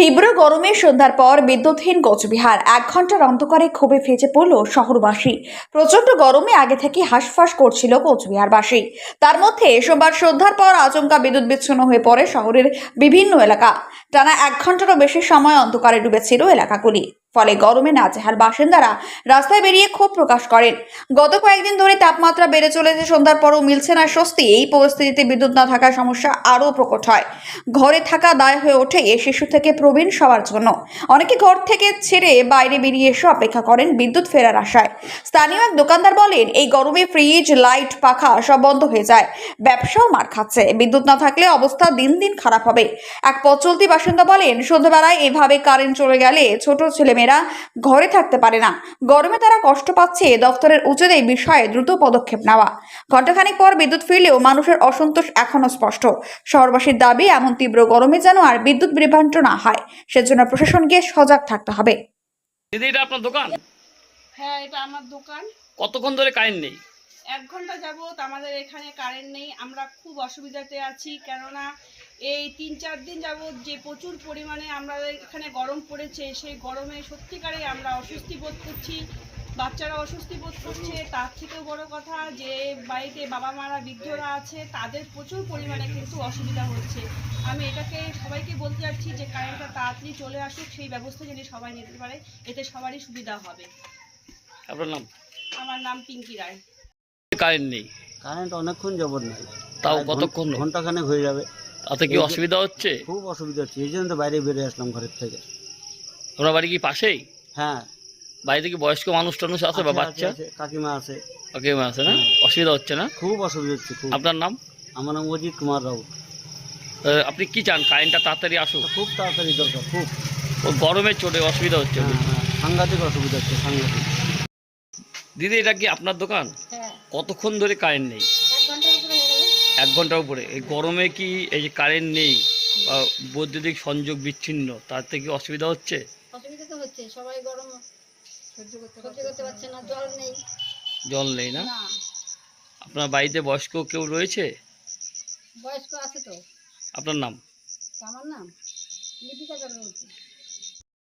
তীব্র গরমে সন্ধ্যার পর বিদ্যুৎহীন কোচবিহার। এক ঘণ্টার অন্ধকারে ক্ষোভে ফেজে পড়ল শহরবাসী। প্রচণ্ড গরমে আগে থেকে হাঁসফাঁস করছিল কোচবিহারবাসী। তার মধ্যে সোমবার সন্ধ্যার পর আচমকা বিদ্যুৎ বিচ্ছন্ন হয়ে পড়ে শহরের বিভিন্ন এলাকা। টানা এক ঘন্টারও বেশি সময় অন্ধকারে ডুবেছিল এলাকাগুলি। ফলে গরমে নাজেহাল বাসিন্দারা রাস্তায় বেরিয়ে ক্ষোভ প্রকাশ করেন। গত কয়েকদিন ধরে তাপমাত্রা বেড়ে চলেছে, সন্ধ্যার পরও মিলছে না স্বস্তি। এই পরিস্থিতিতে বিদ্যুৎ না থাকার সমস্যা আরও প্রকট হয়। ঘরে থাকা দায় হয়ে ওঠে এ শিশু থেকে প্রবীণ সবার জন্য। অনেকে ঘর থেকে ছেড়ে বাইরে বেরিয়ে এসে অপেক্ষা করেন বিদ্যুৎ ফেরার আশায়। স্থানীয় এক দোকানদার বলেন, এই গরমে ফ্রিজ, লাইট, পাখা সব বন্ধ হয়ে যায়। ব্যবসাও মার খাচ্ছে। বিদ্যুৎ না থাকলে অবস্থা দিন দিন খারাপ হবে। এক পথ চলতি বাসিন্দা বলেন, সন্ধ্যাবেলায় এভাবে কারেন্ট চলে গেলে ছোট ছেলেমেয়েরা ঘরে থাকতে পারে না। গরমে তারা কষ্ট পাচ্ছে দপ্তরের উচিত এই বিষয়ে দ্রুত পদক্ষেপ নেওয়া। ঘণ্টাখানিক পর বিদ্যুৎ ফিরলেও মানুষের অসন্তোষ এখনও স্পষ্ট। শহরবাসীর দাবি এমন তীব্র গরমে যেন আর বিদ্যুৎ বিভ্রান্ত না হয়। সেজন্য প্রশাসনকে সজাগ থাকতে হবে। দিদি এটা আপনার দোকান? হ্যাঁ এটা আমার দোকান। কতক্ষণ ধরে কারেন্ট নেই? এক ঘণ্টা যাবত আমাদের এখানে কারেন্ট নেই। আমরা খুব অসুবিধাতে আছি কেননা এই তিন চার দিন যাবত যে প্রচুর পরিমাণে আমাদের এখানে গরম পড়েছে সেই গরমে সত্যিকারে আমরা অস্বস্তি বোধ করছি বাচ্চারা অস্বস্তি বোধ করছে। তার থেকেও বড় কথা যে বাড়িতে বাবা মারা বৃদ্ধরা আছে তাদের প্রচুর পরিমাণে কিন্তু অসুবিধা হচ্ছে। আমি এটাকে সবাইকে বলতে যাচ্ছি যে কারেন্টটা তাড়াতাড়ি চলে আসুক সেই ব্যবস্থা যদি সবাই নিতে পারে এতে সবারই সুবিধা হবে। আপনার নাম? আমার নাম পিঙ্কি রায়। কারেন্ট নেই। কারেন্ট অনেকক্ষণ যাবত নেই। তাও কতক্ষণ? ঘন্টাখানেক হয়ে যাবে। তাতে কি অসুবিধা হচ্ছে? খুব অসুবিধা হচ্ছে। এই জন্য তো বাইরে বেরিয়ে আসলাম ঘরের থেকে। আপনার বাড়ি কি পাশেই? হ্যাঁ। বাড়িতে কি বয়স্ক মানুষ টানুষ আছে বা বাচ্চা? আছে, আছে, কাকিমা আছে না? হ্যাঁ। অসুবিধা হচ্ছে না? খুব অসুবিধা হচ্ছে খুব। আপনার নাম? আমার নাম অজিত কুমার রাউত। আপনি কি চান? কারেন্টটা তাড়াতাড়ি আসুক। খুব তাড়াতাড়ি দরকার খুব। ও গরমে চলে অসুবিধা হচ্ছে। হ্যাঁ হ্যাঁ। সাংঘাতিক অসুবিধা হচ্ছে সাংঘাতিক। দিদি এটা কি আপনার দোকান? কতক্ষণ ধরে কারেন্ট নেই? এক ঘণ্টার উপরে এই গরমে কি এই যে কারেন্ট নেই বা বৈদ্যুতিক সংযোগ বিচ্ছিন্ন তাতে কি অসুবিধা হচ্ছে? অসুবিধা তো হচ্ছে সবাই গরম সহ্য করতে পারছে না। জল নেই। না? না। আপনার বাড়িতে বয়স্ক কেউ রয়েছে? বয়স্ক আছে তো। আপনার নাম? আমার নাম লিপিকা